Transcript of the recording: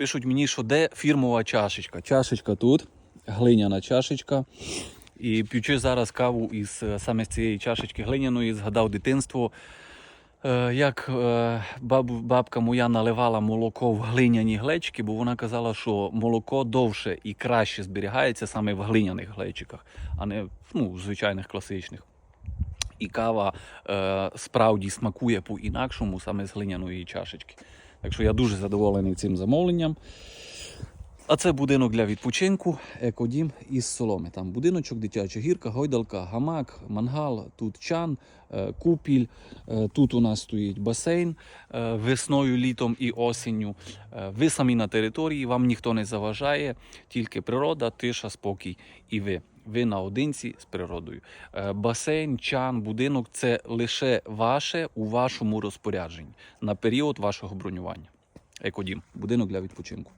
Пишуть мені, що де фірмова чашечка. Чашечка тут, глиняна чашечка. І п'ючи зараз каву із е, саме з цієї чашечки глиняної, згадав дитинство. Е, Як е, баб, бабка моя наливала молоко в глиняні глечики, бо вона казала, що молоко довше і краще зберігається саме в глиняних глечиках, а не ну, в звичайних класичних. І кава е, справді смакує по-інакшому саме з глиняної чашечки. Так що я дуже задоволений цим замовленням. А це будинок для відпочинку, екодім із соломи. Там будиночок, дитяча гірка, гойдалка, гамак, мангал, тут чан, е, купіль. Е, Тут у нас стоїть басейн е, весною, літом і осінню. Ви самі на території, вам ніхто не заважає, тільки природа, тиша, спокій і ви. Ви наодинці з природою. Басейн, чан, будинок це лише ваше у вашому розпорядженні на період вашого бронювання. Екодім, будинок для відпочинку.